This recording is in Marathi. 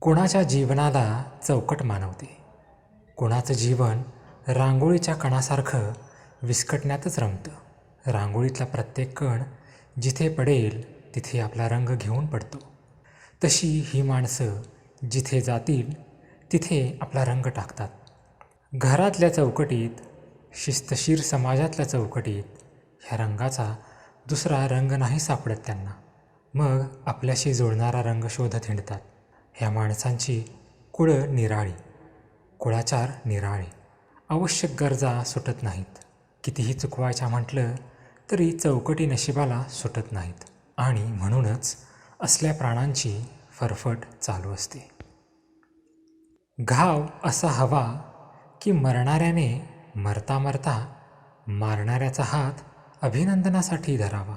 कोणाच्या जीवनाला चौकट मानवते? कुणाचं जीवन रांगोळीच्या कणासारखं विस्कटण्यातच रमतं? रांगोळीतला प्रत्येक कण जिथे पडेल तिथे आपला रंग घेऊन पडतो. तशी ही माणसं जिथे जातील तिथे आपला रंग टाकतात. घरातल्या चौकटीत शिस्तशीर समाजातल्या चौकटीत ह्या रंगाचा दुसरा रंग नाही सापडत त्यांना. मग आपल्याशी जुळणारा रंग शोधत हिंडतात. ह्या माणसांची कुळं निराळी कुळाचार निराळे. आवश्यक गरजा सुटत नाहीत. कितीही चुकवायच्या म्हटलं तरी चौकटी नशिबाला सुटत नाहीत. आणि म्हणूनच असल्या प्राणांची फरफट चालू असते. घाव असा हवा की मरणाऱ्याने मरता मरता मारणाऱ्याचा हात अभिनंदनासाठी धरावा.